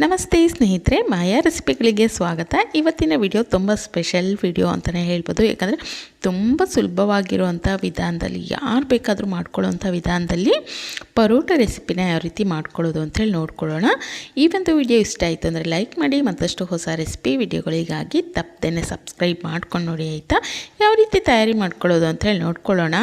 ನಮಸ್ತೆ ಸ್ನೇಹಿತರೆ, ಮಾಯಾ ರೆಸಿಪಿಗಳಿಗೆ ಸ್ವಾಗತ. ಇವತ್ತಿನ ವಿಡಿಯೋ ತುಂಬ ಸ್ಪೆಷಲ್ ವಿಡಿಯೋ ಅಂತಲೇ ಹೇಳ್ಬೋದು. ಯಾಕಂದರೆ ತುಂಬ ಸುಲಭವಾಗಿರುವಂಥ ವಿಧಾನದಲ್ಲಿ, ಯಾರು ಬೇಕಾದರೂ ಮಾಡ್ಕೊಳ್ಳೋವಂಥ ವಿಧಾನದಲ್ಲಿ ಪರೋಟ ರೆಸಿಪಿನ ಯಾವ ರೀತಿ ಮಾಡ್ಕೊಳ್ಳೋದು ಅಂತೇಳಿ ನೋಡ್ಕೊಳ್ಳೋಣ. ಈ ಒಂದು ವಿಡಿಯೋ ಇಷ್ಟ ಆಯಿತು ಅಂದರೆ ಲೈಕ್ ಮಾಡಿ, ಮತ್ತಷ್ಟು ಹೊಸ ರೆಸಿಪಿ ವಿಡಿಯೋಗಳಿಗಾಗಿ ತಪ್ಪದೇ ಸಬ್ಸ್ಕ್ರೈಬ್ ಮಾಡ್ಕೊಂಡು ನೋಡಿ ಆಯಿತಾ? ಯಾವ ರೀತಿ ತಯಾರಿ ಮಾಡ್ಕೊಳ್ಳೋದು ಅಂತೇಳಿ ನೋಡ್ಕೊಳ್ಳೋಣ.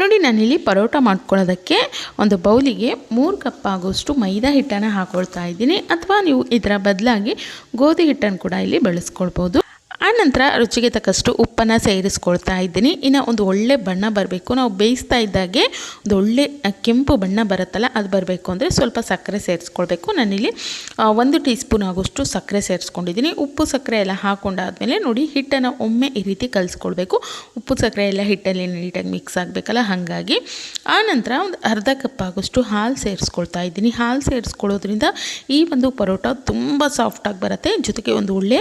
ನೋಡಿ, ನಾನಿಲ್ಲಿ ಪರೋಟ ಮಾಡ್ಕೊಳ್ಳೋದಕ್ಕೆ ಒಂದು ಬೌಲಿಗೆ ಮೂರು ಕಪ್ ಆಗೋಷ್ಟು ಮೈದಾ ಹಿಟ್ಟನ್ನು ಹಾಕೊಳ್ತಾ ಇದ್ದೀನಿ. ಅಥವಾ ನೀವು ಇದರ ಬದಲಾಗಿ ಗೋಧಿ ಹಿಟ್ಟನ್ನು ಕೂಡ ಇಲ್ಲಿ ಬಳಸ್ಕೊಳ್ಬೋದು. ಆನಂತರ ರುಚಿಗೆ ತಕ್ಕಷ್ಟು ಉಪ್ಪನ್ನು ಸೇರಿಸ್ಕೊಳ್ತಾ ಇದ್ದೀನಿ. ಇನ್ನು ಒಂದು ಒಳ್ಳೆ ಬಣ್ಣ ಬರಬೇಕು. ನಾವು ಬೇಯಿಸ್ತಾ ಇದ್ದಾಗೆ ಒಂದು ಒಳ್ಳೆ ಕೆಂಪು ಬಣ್ಣ ಬರುತ್ತಲ್ಲ, ಅದು ಬರಬೇಕು ಅಂದರೆ ಸ್ವಲ್ಪ ಸಕ್ಕರೆ ಸೇರಿಸ್ಕೊಳ್ಬೇಕು. ನಾನಿಲ್ಲಿ ಒಂದು ಟೀ ಸ್ಪೂನ್ ಆಗೋಷ್ಟು ಸಕ್ಕರೆ ಸೇರಿಸ್ಕೊಂಡಿದ್ದೀನಿ. ಉಪ್ಪು ಸಕ್ಕರೆ ಎಲ್ಲ ಹಾಕೊಂಡಾದ್ಮೇಲೆ ನೋಡಿ, ಹಿಟ್ಟನ್ನು ಒಮ್ಮೆ ಈ ರೀತಿ ಕಲಿಸ್ಕೊಳ್ಬೇಕು. ಉಪ್ಪು ಸಕ್ಕರೆ ಎಲ್ಲ ಹಿಟ್ಟಲ್ಲಿ ನೀಟಾಗಿ ಮಿಕ್ಸ್ ಆಗಬೇಕಲ್ಲ, ಹಾಗಾಗಿ. ಆನಂತರ ಒಂದು ಅರ್ಧ ಕಪ್ ಆಗೋಷ್ಟು ಹಾಲು ಸೇರಿಸ್ಕೊಳ್ತಾ ಇದ್ದೀನಿ. ಹಾಲು ಸೇರಿಸ್ಕೊಳ್ಳೋದ್ರಿಂದ ಈ ಒಂದು ಪರೋಟ ತುಂಬ ಸಾಫ್ಟಾಗಿ ಬರುತ್ತೆ. ಜೊತೆಗೆ ಒಂದು ಒಳ್ಳೆ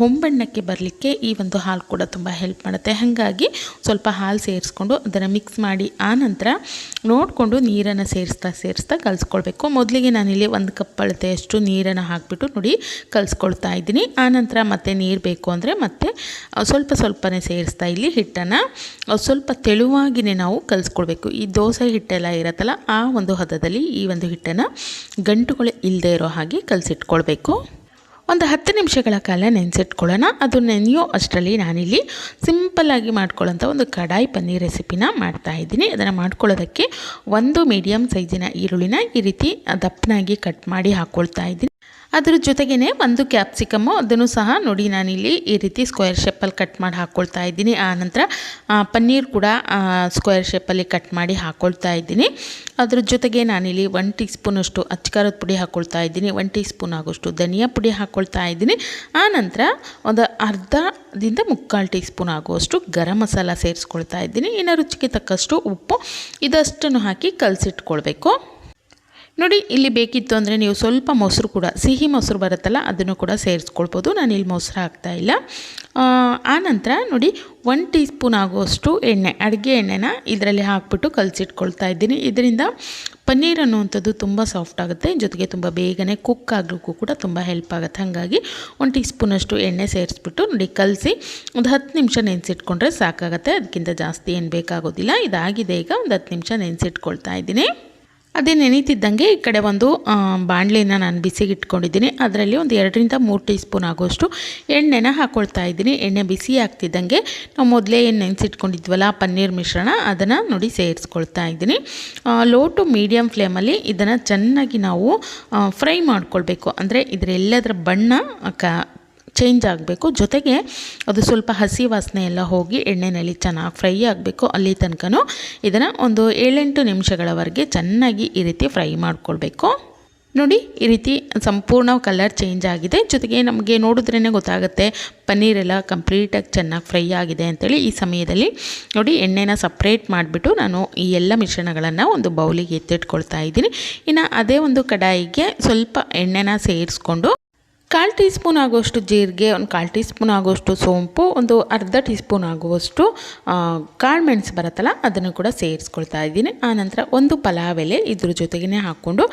ಹೊಂಬಣ್ಣಕ್ಕೆ ಬರಲಿಕ್ಕೆ ಈ ಒಂದು ಹಾಲು ಕೂಡ ತುಂಬ ಹೆಲ್ಪ್ ಮಾಡುತ್ತೆ. ಹಾಗಾಗಿ ಸ್ವಲ್ಪ ಹಾಲು ಸೇರಿಸ್ಕೊಂಡು ಅದನ್ನು ಮಿಕ್ಸ್ ಮಾಡಿ ಆನಂತರ ನೋಡಿಕೊಂಡು ನೀರನ್ನು ಸೇರಿಸ್ತಾ ಸೇರಿಸ್ತಾ ಕಲಿಸ್ಕೊಳ್ಬೇಕು. ಮೊದಲಿಗೆ ನಾನಿಲ್ಲಿ ಒಂದು ಕಪ್ ಅಳತೆಯಷ್ಟು ನೀರನ್ನು ಹಾಕಿಬಿಟ್ಟು ನೋಡಿ ಕಲಿಸ್ಕೊಳ್ತಾ ಇದ್ದೀನಿ. ಆನಂತರ ಮತ್ತೆ ನೀರು ಬೇಕು ಅಂದರೆ ಮತ್ತೆ ಸ್ವಲ್ಪ ಸ್ವಲ್ಪನೇ ಸೇರಿಸ್ತಾ ಇಲ್ಲಿ ಹಿಟ್ಟನ್ನು ಸ್ವಲ್ಪ ತೆಳುವಾಗಿನೇ ನಾವು ಕಲಿಸ್ಕೊಳ್ಬೇಕು. ಈ ದೋಸೆ ಹಿಟ್ಟೆಲ್ಲ ಇರುತ್ತಲ್ಲ, ಆ ಒಂದು ಹದದಲ್ಲಿ ಈ ಒಂದು ಹಿಟ್ಟನ್ನು ಗಂಟುಗಳು ಇಲ್ಲದೆ ಇರೋ ಹಾಗೆ ಕಲಸಿಟ್ಕೊಳ್ಬೇಕು. ಒಂದು ಹತ್ತು ನಿಮಿಷಗಳ ಕಾಲ ನೆನೆಸಿಟ್ಕೊಳ್ಳೋಣ. ಅದು ನೆನೆಯೋ ಅಷ್ಟರಲ್ಲಿ ನಾನಿಲ್ಲಿ ಸಿಂಪಲ್ಲಾಗಿ ಮಾಡ್ಕೊಳ್ಳೋಂಥ ಒಂದು ಕಡಾಯಿ ಪನ್ನೀರ್ ರೆಸಿಪಿನ ಮಾಡ್ತಾ ಇದ್ದೀನಿ. ಅದನ್ನು ಮಾಡ್ಕೊಳ್ಳೋದಕ್ಕೆ ಒಂದು ಮೀಡಿಯಮ್ ಸೈಜಿನ ಈರುಳ್ಳಿನ ಈ ರೀತಿ ದಪ್ಪನಾಗಿ ಕಟ್ ಮಾಡಿ ಹಾಕ್ಕೊಳ್ತಾ ಇದ್ದೀನಿ. ಅದ್ರ ಜೊತೆಗೇ ಒಂದು ಕ್ಯಾಪ್ಸಿಕಮ್ಮು ಅದನ್ನು ಸಹ ನೋಡಿ ನಾನಿಲ್ಲಿ ಈ ರೀತಿ ಸ್ಕ್ವೇರ್ ಶೇಪಲ್ಲಿ ಕಟ್ ಮಾಡಿ ಹಾಕ್ಕೊಳ್ತಾ ಇದ್ದೀನಿ. ಆನಂತರ ಪನ್ನೀರ್ ಕೂಡ ಸ್ಕ್ವೇರ್ ಶೇಪಲ್ಲಿ ಕಟ್ ಮಾಡಿ ಹಾಕ್ಕೊಳ್ತಾ ಇದ್ದೀನಿ. ಅದ್ರ ಜೊತೆಗೆ ನಾನಿಲ್ಲಿ ಒನ್ ಟೀ ಸ್ಪೂನಷ್ಟು ಅಚ್ಕಾರದ ಪುಡಿ ಹಾಕ್ಕೊಳ್ತಾ ಇದ್ದೀನಿ. ಒನ್ ಟೀ ಸ್ಪೂನ್ ಆಗೋಷ್ಟು ಧನಿಯಾ ಪುಡಿ ಹಾಕ್ಕೊಳ್ತಾ ಇದ್ದೀನಿ. ಆನಂತರ ಒಂದು ಅರ್ಧದಿಂದ ಮುಕ್ಕಾಲು ಟೀ ಸ್ಪೂನ್ ಆಗುವಷ್ಟು ಗರಂ ಮಸಾಲ ಸೇರಿಸ್ಕೊಳ್ತಾ ಇದ್ದೀನಿ. ಇನ್ನು ರುಚಿಗೆ ತಕ್ಕಷ್ಟು ಉಪ್ಪು, ಇದಷ್ಟನ್ನು ಹಾಕಿ ಕಲಸಿಟ್ಕೊಳ್ಬೇಕು. ನೋಡಿ, ಇಲ್ಲಿ ಬೇಕಿತ್ತು ಅಂದರೆ ನೀವು ಸ್ವಲ್ಪ ಮೊಸರು ಕೂಡ, ಸಿಹಿ ಮೊಸರು ಬರುತ್ತಲ್ಲ, ಅದನ್ನು ಕೂಡ ಸೇರಿಸ್ಕೊಳ್ಬೋದು. ನಾನು ಇಲ್ಲಿ ಮೊಸರು ಹಾಕ್ತಾ ಇಲ್ಲ. ಆನಂತರ ನೋಡಿ ಒನ್ ಟೀ ಸ್ಪೂನ್ ಆಗುವಷ್ಟು ಎಣ್ಣೆ, ಅಡುಗೆ ಎಣ್ಣೆನ ಇದರಲ್ಲಿ ಹಾಕ್ಬಿಟ್ಟು ಕಲಸಿಟ್ಕೊಳ್ತಾ ಇದ್ದೀನಿ. ಇದರಿಂದ ಪನ್ನೀರ್ ಅನ್ನುವಂಥದ್ದು ತುಂಬ ಸಾಫ್ಟ್ ಆಗುತ್ತೆ. ಜೊತೆಗೆ ತುಂಬ ಬೇಗನೆ ಕುಕ್ ಆಗಲಿಕ್ಕೂ ಕೂಡ ತುಂಬ ಹೆಲ್ಪ್ ಆಗುತ್ತೆ. ಹಾಗಾಗಿ ಒಂದು ಟೀ ಸ್ಪೂನಷ್ಟು ಎಣ್ಣೆ ಸೇರಿಸ್ಬಿಟ್ಟು ನೋಡಿ, ಕಲಸಿ ಒಂದು ಹತ್ತು ನಿಮಿಷ ನೆನೆಸಿಟ್ಕೊಂಡ್ರೆ ಸಾಕಾಗುತ್ತೆ. ಅದಕ್ಕಿಂತ ಜಾಸ್ತಿ ಏನು ಬೇಕಾಗೋದಿಲ್ಲ. ಇದಾಗಿದೆ ಈಗ ಒಂದು ಹತ್ತು ನಿಮಿಷ ನೆನೆಸಿಟ್ಕೊಳ್ತಾ ಇದ್ದೀನಿ. ಅದೇ ನೆನೀತಿದ್ದಂಗೆ ಈ ಕಡೆ ಒಂದು ಬಾಣಲೆಯನ್ನು ನಾನು ಬಿಸಿಗೆ ಇಟ್ಕೊಂಡಿದ್ದೀನಿ ಅದರಲ್ಲಿ ಒಂದು ಎರಡರಿಂದ ಮೂರು ಟೀ ಸ್ಪೂನ್ ಆಗೋಷ್ಟು ಎಣ್ಣೆನ ಹಾಕ್ಕೊಳ್ತಾ ಇದ್ದೀನಿ. ಎಣ್ಣೆ ಬಿಸಿ ಆಗ್ತಿದ್ದಂಗೆ ನಾವು ಮೊದಲೇ ಏನು ನೆನೆಸಿಟ್ಕೊಂಡಿದ್ವಲ್ಲ, ಪನ್ನೀರ್ ಮಿಶ್ರಣ, ಅದನ್ನು ನೋಡಿ ಸೇರಿಸ್ಕೊಳ್ತಾ ಇದ್ದೀನಿ. ಲೋ ಟು ಮೀಡಿಯಮ್ ಫ್ಲೇಮಲ್ಲಿ ಇದನ್ನು ಚೆನ್ನಾಗಿ ನಾವು ಫ್ರೈ ಮಾಡ್ಕೊಳ್ಬೇಕು. ಅಂದರೆ ಇದರೆಲ್ಲದರ ಬಣ್ಣ ಚೇಂಜ್ ಆಗಬೇಕು. ಜೊತೆಗೆ ಅದು ಸ್ವಲ್ಪ ಹಸಿ ವಾಸನೆ ಎಲ್ಲ ಹೋಗಿ ಎಣ್ಣೆಯಲ್ಲಿ ಚೆನ್ನಾಗಿ ಫ್ರೈ ಆಗಬೇಕು. ಅಲ್ಲಿ ತನಕನೂ ಇದನ್ನು ಒಂದು ಏಳೆಂಟು ನಿಮಿಷಗಳವರೆಗೆ ಚೆನ್ನಾಗಿ ಈ ರೀತಿ ಫ್ರೈ ಮಾಡ್ಕೊಳ್ಬೇಕು. ನೋಡಿ, ಈ ರೀತಿ ಸಂಪೂರ್ಣ ಕಲರ್ ಚೇಂಜ್ ಆಗಿದೆ. ಜೊತೆಗೆ ನಮಗೆ ನೋಡಿದ್ರೇ ಗೊತ್ತಾಗುತ್ತೆ, ಪನ್ನೀರೆಲ್ಲ ಕಂಪ್ಲೀಟಾಗಿ ಚೆನ್ನಾಗಿ ಫ್ರೈ ಆಗಿದೆ ಅಂತೇಳಿ ಈ ಸಮಯದಲ್ಲಿ ನೋಡಿ, ಎಣ್ಣೆನ ಸಪ್ರೇಟ್ ಮಾಡಿಬಿಟ್ಟು ನಾನು ಈ ಎಲ್ಲ ಮಿಶ್ರಣಗಳನ್ನು ಒಂದು ಬೌಲಿಗೆ ಎತ್ತಿಟ್ಕೊಳ್ತಾ ಇದ್ದೀನಿ. ಇನ್ನು ಅದೇ ಒಂದು ಕಡಾಯಿಗೆ ಸ್ವಲ್ಪ ಎಣ್ಣೆನ ಸೇರಿಸ್ಕೊಂಡು ಕಾಲು ಟೀ ಸ್ಪೂನ್ ಆಗುವಷ್ಟು ಜೀರಿಗೆ, ಒಂದು ಕಾಲು ಟೀ ಸ್ಪೂನ್ ಆಗುವಷ್ಟು ಸೋಂಪು, ಒಂದು ಅರ್ಧ ಟೀ ಸ್ಪೂನ್ ಆಗುವಷ್ಟು ಕಾಳು ಮೆಣಸು ಬರುತ್ತಲ್ಲ, ಅದನ್ನು ಕೂಡ ಸೇರಿಸ್ಕೊಳ್ತಾ ಇದ್ದೀನಿ. ಆನಂತರ ಒಂದು ಪಲಾವ್ ಎಲೆ ಇದ್ರ ಜೊತೆಗೇ ಹಾಕ್ಕೊಂಡು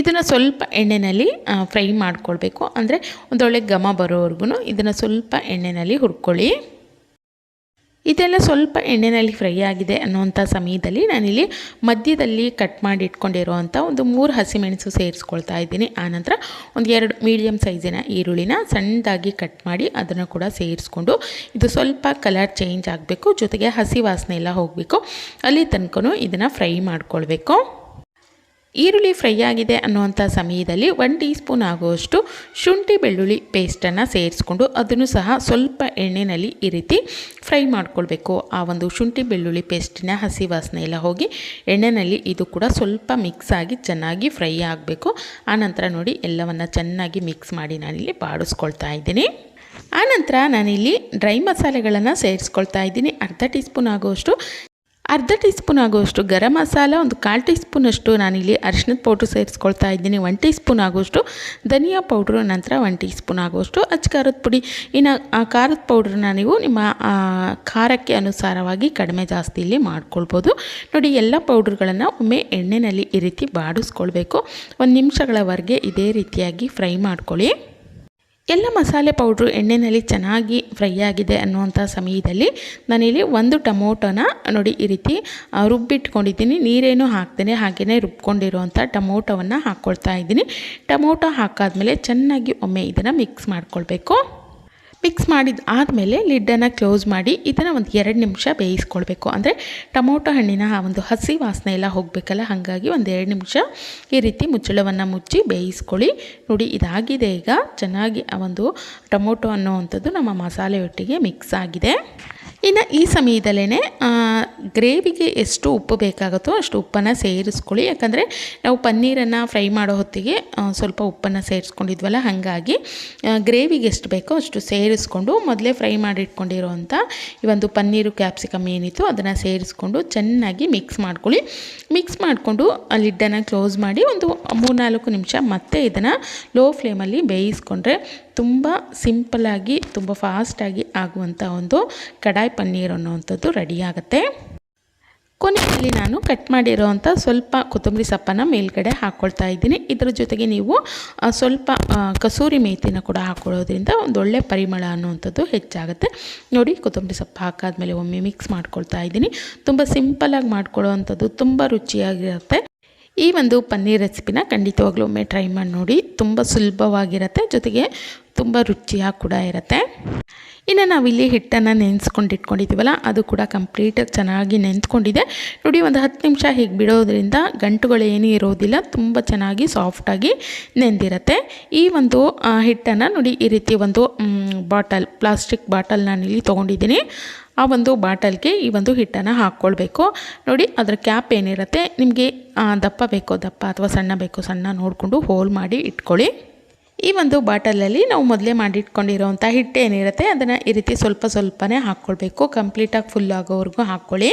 ಇದನ್ನು ಸ್ವಲ್ಪ ಎಣ್ಣೆಯಲ್ಲಿ ಫ್ರೈ ಮಾಡ್ಕೊಳ್ಬೇಕು. ಅಂದರೆ ಒಂದೊಳ್ಳೆ ಘಮ ಬರೋವರೆಗೂ ಇದನ್ನು ಸ್ವಲ್ಪ ಎಣ್ಣೆಯಲ್ಲಿ ಹುರ್ಕೊಳ್ಳಿ. ಇದೆಲ್ಲ ಸ್ವಲ್ಪ ಎಣ್ಣೆಯಲ್ಲಿ ಫ್ರೈ ಆಗಿದೆ ಅನ್ನುವಂಥ ಸಮಯದಲ್ಲಿ ನಾನಿಲ್ಲಿ ಮಧ್ಯದಲ್ಲಿ ಕಟ್ ಮಾಡಿ ಇಟ್ಕೊಂಡಿರುವಂಥ ಒಂದು ಮೂರು ಹಸಿಮೆಣಸು ಸೇರಿಸ್ಕೊಳ್ತಾ ಇದ್ದೀನಿ. ಆನಂತರ ಒಂದು ಎರಡು ಮೀಡಿಯಮ್ ಸೈಜಿನ ಈರುಳ್ಳಿನ ಸಣ್ಣದಾಗಿ ಕಟ್ ಮಾಡಿ ಅದನ್ನು ಕೂಡ ಸೇರಿಸ್ಕೊಂಡು ಇದು ಸ್ವಲ್ಪ ಕಲರ್ ಚೇಂಜ್ ಆಗಬೇಕು, ಜೊತೆಗೆ ಹಸಿ ವಾಸನೆ ಎಲ್ಲ ಹೋಗಬೇಕು. ಅಲ್ಲಿ ತನಕ ಇದನ್ನು ಫ್ರೈ ಮಾಡ್ಕೊಳ್ಬೇಕು. ಈರುಳ್ಳಿ ಫ್ರೈ ಆಗಿದೆ ಅನ್ನುವಂಥ ಸಮಯದಲ್ಲಿ ಒನ್ ಟೀ ಸ್ಪೂನ್ ಆಗುವಷ್ಟು ಶುಂಠಿ ಬೆಳ್ಳುಳ್ಳಿ ಪೇಸ್ಟನ್ನು ಸೇರಿಸ್ಕೊಂಡು ಅದನ್ನು ಸಹ ಸ್ವಲ್ಪ ಎಣ್ಣೆಯಲ್ಲಿ ಈ ರೀತಿ ಫ್ರೈ ಮಾಡ್ಕೊಳ್ಬೇಕು. ಆ ಒಂದು ಶುಂಠಿ ಬೆಳ್ಳುಳ್ಳಿ ಪೇಸ್ಟಿನ ಹಸಿ ವಾಸನೆ ಎಲ್ಲ ಹೋಗಿ ಎಣ್ಣೆಯಲ್ಲಿ ಇದು ಕೂಡ ಸ್ವಲ್ಪ ಮಿಕ್ಸ್ ಆಗಿ ಚೆನ್ನಾಗಿ ಫ್ರೈ ಆಗಬೇಕು. ಆನಂತರ ನೋಡಿ ಎಲ್ಲವನ್ನು ಚೆನ್ನಾಗಿ ಮಿಕ್ಸ್ ಮಾಡಿ ನಾನಿಲ್ಲಿ ಬಾಡಿಸ್ಕೊಳ್ತಾ ಇದ್ದೀನಿ. ಆನಂತರ ನಾನಿಲ್ಲಿ ಡ್ರೈ ಮಸಾಲೆಗಳನ್ನು ಸೇರಿಸ್ಕೊಳ್ತಾ ಇದ್ದೀನಿ. ಅರ್ಧ ಟೀ ಸ್ಪೂನ್ ಆಗುವಷ್ಟು ಅರ್ಧ ಟೀ ಸ್ಪೂನ್ ಆಗುವಷ್ಟು ಗರಂ ಮಸಾಲ, ಒಂದು ಕಾಲು ಟೀ ಸ್ಪೂನಷ್ಟು ನಾನಿಲ್ಲಿ ಅರಿಶಿನದ ಪೌಡ್ರ್ ಸೇರಿಸ್ಕೊಳ್ತಾ ಇದ್ದೀನಿ. ಒನ್ ಟೀ ಸ್ಪೂನ್ ಆಗುವಷ್ಟು ಧನಿಯಾ ಪೌಡ್ರು, ನಂತರ ಒನ್ ಟೀ ಸ್ಪೂನ್ ಆಗುವಷ್ಟು ಅಚ್ಚ ಖಾರದ ಪುಡಿ. ಇನ್ನು ಆ ಖಾರದ ಪೌಡ್ರನ್ನ ನೀವು ನಿಮ್ಮ ಖಾರಕ್ಕೆ ಅನುಸಾರವಾಗಿ ಕಡಿಮೆ ಜಾಸ್ತಿ ಇಲ್ಲಿ ಮಾಡ್ಕೊಳ್ಬೋದು. ನೋಡಿ, ಎಲ್ಲ ಪೌಡ್ರ್ಗಳನ್ನು ಒಮ್ಮೆ ಎಣ್ಣೆಯಲ್ಲಿ ಈ ರೀತಿ ಬಾಡಿಸ್ಕೊಳ್ಬೇಕು. ಒಂದು ನಿಮಿಷಗಳವರೆಗೆ ಇದೇ ರೀತಿಯಾಗಿ ಫ್ರೈ ಮಾಡ್ಕೊಳ್ಳಿ. ಎಲ್ಲ ಮಸಾಲೆ ಪೌಡ್ರು ಎಣ್ಣೆಯಲ್ಲಿ ಚೆನ್ನಾಗಿ ಫ್ರೈ ಆಗಿದೆ ಅನ್ನುವಂಥ ಸಮಯದಲ್ಲಿ ನಾನಿಲ್ಲಿ ಒಂದು ಟೊಮೊಟೊನ ನೋಡಿ ಈ ರೀತಿ ರುಬ್ಬಿಟ್ಕೊಂಡಿದ್ದೀನಿ. ನೀರೇನು ಹಾಕ್ತೇನೆ ಹಾಗೆಯೇ ರುಬ್ಕೊಂಡಿರುವಂಥ ಟೊಮೊಟೊವನ್ನು ಹಾಕ್ಕೊಳ್ತಾ ಇದ್ದೀನಿ. ಟೊಮೊಟೊ ಹಾಕಾದ್ಮೇಲೆ ಚೆನ್ನಾಗಿ ಒಮ್ಮೆ ಇದನ್ನು ಮಿಕ್ಸ್ ಮಾಡ್ಕೊಳ್ಬೇಕು. ಮಿಕ್ಸ್ ಮಾಡಿದ ಆದಮೇಲೆ ಲಿಡ್ಡನ್ನು ಕ್ಲೋಸ್ ಮಾಡಿ ಇದನ್ನು ಒಂದು ಎರಡು ನಿಮಿಷ ಬೇಯಿಸ್ಕೊಳ್ಬೇಕು. ಅಂದರೆ ಟೊಮೊಟೊ ಹಣ್ಣಿನ ಆ ಒಂದು ಹಸಿ ವಾಸನೆ ಎಲ್ಲ ಹೋಗಬೇಕಲ್ಲ, ಹಾಗಾಗಿ ಒಂದು ಎರಡು ನಿಮಿಷ ಈ ರೀತಿ ಮುಚ್ಚಳವನ್ನು ಮುಚ್ಚಿ ಬೇಯಿಸ್ಕೊಳ್ಳಿ. ನೋಡಿ, ಇದಾಗಿದೆ ಈಗ ಚೆನ್ನಾಗಿ ಆ ಒಂದು ಟೊಮೊಟೊ ಅನ್ನುವಂಥದ್ದು ನಮ್ಮ ಮಸಾಲೆ ಒಟ್ಟಿಗೆ ಮಿಕ್ಸ್ ಆಗಿದೆ. ಇನ್ನು ಈ ಸಮಯದಲ್ಲೇ ಗ್ರೇವಿಗೆ ಎಷ್ಟು ಉಪ್ಪು ಬೇಕಾಗುತ್ತೋ ಅಷ್ಟು ಉಪ್ಪನ್ನು ಸೇರಿಸ್ಕೊಳ್ಳಿ. ಯಾಕಂದರೆ ನಾವು ಪನ್ನೀರನ್ನು ಫ್ರೈ ಮಾಡೋ ಹೊತ್ತಿಗೆ ಸ್ವಲ್ಪ ಉಪ್ಪನ್ನು ಸೇರಿಸ್ಕೊಂಡಿದ್ವಲ್ಲ, ಹಾಗಾಗಿ ಗ್ರೇವಿಗೆ ಎಷ್ಟು ಬೇಕೋ ಅಷ್ಟು ಸೇರಿಸ್ಕೊಂಡು ಮೊದಲೇ ಫ್ರೈ ಮಾಡಿಟ್ಕೊಂಡಿರೋವಂಥ ಈ ಒಂದು ಪನ್ನೀರು, ಕ್ಯಾಪ್ಸಿಕಮ್ ಏನಿತ್ತು ಅದನ್ನು ಸೇರಿಸ್ಕೊಂಡು ಚೆನ್ನಾಗಿ ಮಿಕ್ಸ್ ಮಾಡ್ಕೊಳ್ಳಿ. ಮಿಕ್ಸ್ ಮಾಡಿಕೊಂಡು ಲಿಡ್ಡನ್ನು ಕ್ಲೋಸ್ ಮಾಡಿ ಒಂದು ಮೂರ್ನಾಲ್ಕು ನಿಮಿಷ ಮತ್ತೆ ಇದನ್ನು ಲೋ ಫ್ಲೇಮಲ್ಲಿ ಬೇಯಿಸ್ಕೊಂಡ್ರೆ ತುಂಬ ಸಿಂಪಲ್ಲಾಗಿ, ತುಂಬ ಫಾಸ್ಟಾಗಿ ಆಗುವಂಥ ಒಂದು ಕಡಾಯಿ ಪನ್ನೀರ್ ಅನ್ನೋವಂಥದ್ದು ರೆಡಿ ಆಗುತ್ತೆ. ಕೊನೆಯಲ್ಲಿ ನಾನು ಕಟ್ ಮಾಡಿರೋವಂಥ ಸ್ವಲ್ಪ ಕೊತ್ತಂಬರಿ ಸೊಪ್ಪನ್ನು ಮೇಲ್ಗಡೆ ಹಾಕ್ಕೊಳ್ತಾ ಇದ್ದೀನಿ. ಇದರ ಜೊತೆಗೆ ನೀವು ಸ್ವಲ್ಪ ಕಸೂರಿ ಮೇಥಿನ ಕೂಡ ಹಾಕ್ಕೊಳ್ಳೋದ್ರಿಂದ ಒಂದು ಒಳ್ಳೆ ಪರಿಮಳ ಅನ್ನುವಂಥದ್ದು ಹೆಚ್ಚಾಗುತ್ತೆ. ನೋಡಿ, ಕೊತ್ತಂಬರಿ ಸೊಪ್ಪು ಹಾಕಾದ್ಮೇಲೆ ಒಮ್ಮೆ ಮಿಕ್ಸ್ ಮಾಡ್ಕೊಳ್ತಾ ಇದ್ದೀನಿ. ತುಂಬ ಸಿಂಪಲ್ಲಾಗಿ ಮಾಡ್ಕೊಳ್ಳೋವಂಥದ್ದು ತುಂಬ ರುಚಿಯಾಗಿರುತ್ತೆ. ಈ ಒಂದು ಪನ್ನೀರ್ ರೆಸಿಪಿನ ಖಂಡಿತವಾಗ್ಲೂ ಒಮ್ಮೆ ಟ್ರೈ ಮಾಡಿ ನೋಡಿ. ತುಂಬ ಸುಲಭವಾಗಿರುತ್ತೆ. ಜೊತೆಗೆ ತುಂಬ ರುಚಿಯಾಗಿ ಕೂಡ ಇರುತ್ತೆ. ಇನ್ನು ನಾವಿಲ್ಲಿ ಹಿಟ್ಟನ್ನು ನೆನೆಸ್ಕೊಂಡು ಇಟ್ಕೊಂಡಿದ್ದೀವಲ್ಲ, ಅದು ಕೂಡ ಕಂಪ್ಲೀಟಾಗಿ ಚೆನ್ನಾಗಿ ನೆನೆಸ್ಕೊಂಡಿದೆ. ನೋಡಿ, ಒಂದು ಹತ್ತು ನಿಮಿಷ ಹೀಗೆ ಬಿಡೋದ್ರಿಂದ ಗಂಟುಗಳು ಏನೂ ಇರೋದಿಲ್ಲ, ತುಂಬ ಚೆನ್ನಾಗಿ ಸಾಫ್ಟಾಗಿ ನೆಂದಿರುತ್ತೆ. ಈ ಒಂದು ಹಿಟ್ಟನ್ನು ನೋಡಿ, ಈ ರೀತಿ ಒಂದು ಬಾಟಲ್, ಪ್ಲಾಸ್ಟಿಕ್ ಬಾಟಲ್ ನಾನಿಲ್ಲಿ ತೊಗೊಂಡಿದ್ದೀನಿ. ಆ ಒಂದು ಬಾಟಲ್ಗೆ ಈ ಒಂದು ಹಿಟ್ಟನ್ನು ಹಾಕ್ಕೊಳ್ಬೇಕು. ನೋಡಿ, ಅದರ ಕ್ಯಾಪ್ ಏನಿರುತ್ತೆ, ನಿಮಗೆ ದಪ್ಪ ಬೇಕೋ ದಪ್ಪ ಅಥವಾ ಸಣ್ಣ ಬೇಕೋ ಸಣ್ಣ ನೋಡಿಕೊಂಡು ಹೋಲ್ ಮಾಡಿ ಇಟ್ಕೊಳ್ಳಿ. ಈ ಒಂದು ಬಾಟಲಲ್ಲಿ ನಾವು ಮೊದಲೇ ಮಾಡಿಟ್ಕೊಂಡಿರೋವಂಥ ಹಿಟ್ಟು ಏನಿರುತ್ತೆ ಅದನ್ನು ಈ ರೀತಿ ಸ್ವಲ್ಪ ಸ್ವಲ್ಪನೇ ಹಾಕ್ಕೊಳ್ಬೇಕು. ಕಂಪ್ಲೀಟಾಗಿ ಫುಲ್ ಆಗೋವರೆಗೂ ಹಾಕ್ಕೊಳ್ಳಿ.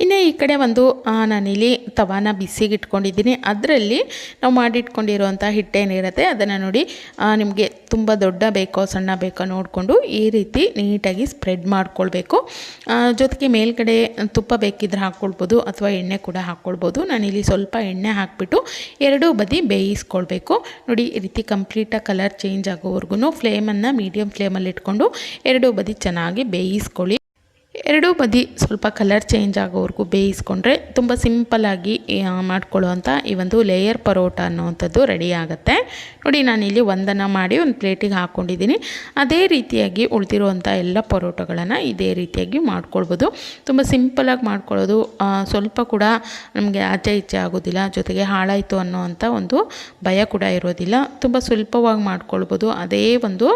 ಇನ್ನು ಈ ಕಡೆ ಒಂದು ನಾನಿಲ್ಲಿ ತವಾನ ಬಿಸಿಗೆ ಇಟ್ಕೊಂಡಿದ್ದೀನಿ ಅದರಲ್ಲಿ ನಾವು ಮಾಡಿಟ್ಕೊಂಡಿರುವಂಥ ಹಿಟ್ಟೇನಿರುತ್ತೆ ಅದನ್ನು ನೋಡಿ ನಿಮಗೆ ತುಂಬ ದೊಡ್ಡ ಬೇಕೋ ಸಣ್ಣ ಬೇಕೋ ನೋಡಿಕೊಂಡು ಈ ರೀತಿ ನೀಟಾಗಿ ಸ್ಪ್ರೆಡ್ ಮಾಡ್ಕೊಳ್ಬೇಕು. ಜೊತೆಗೆ ಮೇಲ್ಗಡೆ ತುಪ್ಪ ಬೇಕಿದ್ರೆ ಹಾಕ್ಕೊಳ್ಬೋದು ಅಥವಾ ಎಣ್ಣೆ ಕೂಡ ಹಾಕ್ಕೊಳ್ಬೋದು ನಾನಿಲ್ಲಿ ಸ್ವಲ್ಪ ಎಣ್ಣೆ ಹಾಕಿಬಿಟ್ಟು ಎರಡೂ ಬದಿ ಬೇಯಿಸ್ಕೊಳ್ಬೇಕು. ನೋಡಿ, ಈ ರೀತಿ ಕಂಪ್ಲೀಟಾಗಿ ಕಲರ್ ಚೇಂಜ್ ಆಗೋವರೆಗೂ ಫ್ಲೇಮನ್ನು ಮೀಡಿಯಮ್ ಫ್ಲೇಮಲ್ಲಿ ಇಟ್ಕೊಂಡು ಎರಡೂ ಬದಿ ಚೆನ್ನಾಗಿ ಬೇಯಿಸ್ಕೊಳ್ಳಿ. ಎರಡೂ ಬದಿ ಸ್ವಲ್ಪ ಕಲರ್ ಚೇಂಜ್ ಆಗೋವರೆಗೂ ಬೇಯಿಸ್ಕೊಂಡ್ರೆ ತುಂಬ ಸಿಂಪಲ್ಲಾಗಿ ಮಾಡ್ಕೊಳ್ಳುವಂಥ ಈ ಒಂದು ಲೇಯರ್ ಪರೋಟ ಅನ್ನುವಂಥದ್ದು ರೆಡಿ ಆಗುತ್ತೆ. ನೋಡಿ, ನಾನಿಲ್ಲಿ ಒಂದನ್ನು ಮಾಡಿ ಒಂದು ಪ್ಲೇಟಿಗೆ ಹಾಕ್ಕೊಂಡಿದ್ದೀನಿ ಅದೇ ರೀತಿಯಾಗಿ ಉಳಿದಿರುವಂಥ ಎಲ್ಲ ಪರೋಟಗಳನ್ನು ಇದೇ ರೀತಿಯಾಗಿ ಮಾಡ್ಕೊಳ್ಬೋದು. ತುಂಬ ಸಿಂಪಲಾಗಿ ಮಾಡ್ಕೊಳ್ಳೋದು ಸ್ವಲ್ಪ ಕೂಡ ನಮಗೆ ಆಚೆ ಈಚೆ ಆಗೋದಿಲ್ಲ, ಜೊತೆಗೆ ಹಾಳಾಯಿತು ಅನ್ನೋವಂಥ ಒಂದು ಭಯ ಕೂಡ ಇರೋದಿಲ್ಲ. ತುಂಬ ಸುಲಭವಾಗಿ ಮಾಡ್ಕೊಳ್ಬೋದು. ಅದೇ ಒಂದು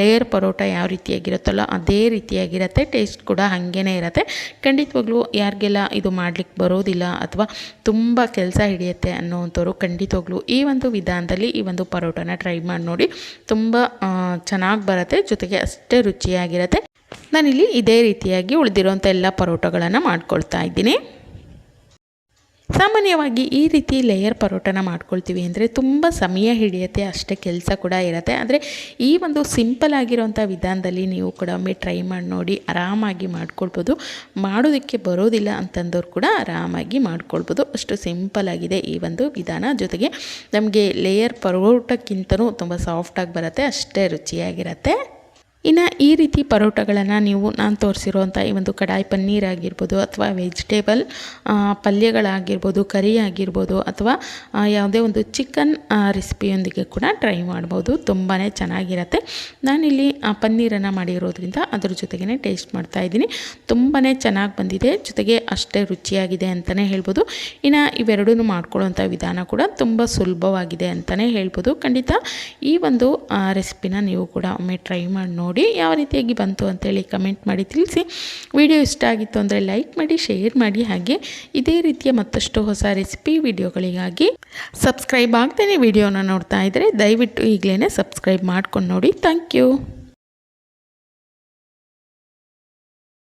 ಲೇಯರ್ ಪರೋಟ ಯಾವ ರೀತಿಯಾಗಿರುತ್ತಲ್ಲ ಅದೇ ರೀತಿಯಾಗಿರುತ್ತೆ. ಟೇಸ್ಟ್ ಕೂಡ ಹಾಗೇ ಇರುತ್ತೆ. ಖಂಡಿತವಾಗ್ಲೂ ಯಾರಿಗೆಲ್ಲ ಇದು ಮಾಡಲಿಕ್ಕೆ ಬರೋದಿಲ್ಲ ಅಥವಾ ತುಂಬ ಕೆಲಸ ಹಿಡಿಯುತ್ತೆ ಅನ್ನೋವಂಥವ್ರು ಖಂಡಿತವಾಗ್ಲೂ ಈ ಒಂದು ವಿಧಾನದಲ್ಲಿ ಈ ಒಂದು ಪರೋಟನ ಟ್ರೈ ಮಾಡಿ ನೋಡಿ. ತುಂಬ ಚೆನ್ನಾಗಿ ಬರುತ್ತೆ, ಜೊತೆಗೆ ಅಷ್ಟೇ ರುಚಿಯಾಗಿರುತ್ತೆ. ನಾನಿಲ್ಲಿ ಇದೇ ರೀತಿಯಾಗಿ ಉಳಿದಿರೋಂಥ ಎಲ್ಲ ಪರೋಟಗಳನ್ನು ಮಾಡ್ಕೊಳ್ತಾ ಇದ್ದೀನಿ. ಸಾಮಾನ್ಯವಾಗಿ ಈ ರೀತಿ ಲೇಯರ್ ಪರೋಟನ ಮಾಡ್ಕೊಳ್ತೀವಿ ಅಂದರೆ ತುಂಬ ಸಮಯ ಹಿಡಿಯುತ್ತೆ, ಅಷ್ಟೇ ಕೆಲಸ ಕೂಡ ಇರುತ್ತೆ. ಆದರೆ ಈ ಒಂದು ಸಿಂಪಲ್ ಆಗಿರೋಂಥ ವಿಧಾನದಲ್ಲಿ ನೀವು ಕೂಡ ಒಮ್ಮೆ ಟ್ರೈ ಮಾಡಿ ನೋಡಿ, ಆರಾಮಾಗಿ ಮಾಡ್ಕೊಳ್ಬೋದು. ಮಾಡೋದಕ್ಕೆ ಬರೋದಿಲ್ಲ ಅಂತಂದವ್ರು ಕೂಡ ಆರಾಮಾಗಿ ಮಾಡ್ಕೊಳ್ಬೋದು. ಅಷ್ಟು ಸಿಂಪಲ್ ಆಗಿದೆ ಈ ಒಂದು ವಿಧಾನ. ಜೊತೆಗೆ ನಮಗೆ ಲೇಯರ್ ಪರೋಟಕ್ಕಿಂತಲೂ ತುಂಬ ಸಾಫ್ಟಾಗಿ ಬರುತ್ತೆ, ಅಷ್ಟೇ ರುಚಿಯಾಗಿರುತ್ತೆ. ಇನ್ನು ಈ ರೀತಿ ಪರೋಟಗಳನ್ನು ನೀವು ನಾನು ತೋರಿಸಿರುವಂಥ ಈ ಒಂದು ಕಡಾಯಿ ಪನ್ನೀರ್ ಆಗಿರ್ಬೋದು ಅಥವಾ ವೆಜಿಟೇಬಲ್ ಪಲ್ಯಗಳಾಗಿರ್ಬೋದು ಕರಿ ಆಗಿರ್ಬೋದು ಅಥವಾ ಯಾವುದೇ ಒಂದು ಚಿಕನ್ ರೆಸಿಪಿಯೊಂದಿಗೆ ಕೂಡ ಟ್ರೈ ಮಾಡ್ಬೋದು. ತುಂಬಾ ಚೆನ್ನಾಗಿರುತ್ತೆ. ನಾನಿಲ್ಲಿ ಆ, ಪನ್ನೀರನ್ನು ಮಾಡಿರೋದ್ರಿಂದ ಅದ್ರ ಜೊತೆಗೇ ಟೇಸ್ಟ್ ಮಾಡ್ತಾ ಇದ್ದೀನಿ. ತುಂಬಾ ಚೆನ್ನಾಗಿ ಬಂದಿದೆ. ಜೊತೆಗೆ ಅಷ್ಟೇ ರುಚಿಯಾಗಿದೆ ಅಂತಲೇ ಹೇಳ್ಬೋದು. ಇನ್ನು ಇವೆರಡೂ ಮಾಡ್ಕೊಳ್ಳೋಂಥ ವಿಧಾನ ಕೂಡ ತುಂಬ ಸುಲಭವಾಗಿದೆ ಅಂತಲೇ ಹೇಳ್ಬೋದು. ಖಂಡಿತ ಈ ಒಂದು ರೆಸಿಪಿನ ನೀವು ಕೂಡ ಒಮ್ಮೆ ಟ್ರೈ ಮಾಡಿ ನೋಡಿ ಯಾವ ರೀತಿಯಾಗಿ ಬಂತು ಅಂತೇಳಿ ಕಮೆಂಟ್ ಮಾಡಿ ತಿಳಿಸಿ. ವಿಡಿಯೋ ಇಷ್ಟ ಆಗಿತ್ತು ಅಂದರೆ ಲೈಕ್ ಮಾಡಿ ಶೇರ್ ಮಾಡಿ, ಹಾಗೆ ಇದೇ ರೀತಿಯ ಮತ್ತಷ್ಟು ಹೊಸ ರೆಸಿಪಿ ವಿಡಿಯೋಗಳಿಗಾಗಿ ಸಬ್ಸ್ಕ್ರೈಬ್ ಆಗ್ತಾನೆ ವಿಡಿಯೋನ ನೋಡ್ತಾ ಇದ್ದರೆ ದಯವಿಟ್ಟು ಈಗಲೇ ಸಬ್ಸ್ಕ್ರೈಬ್ ಮಾಡ್ಕೊಂಡು ನೋಡಿ. Thank you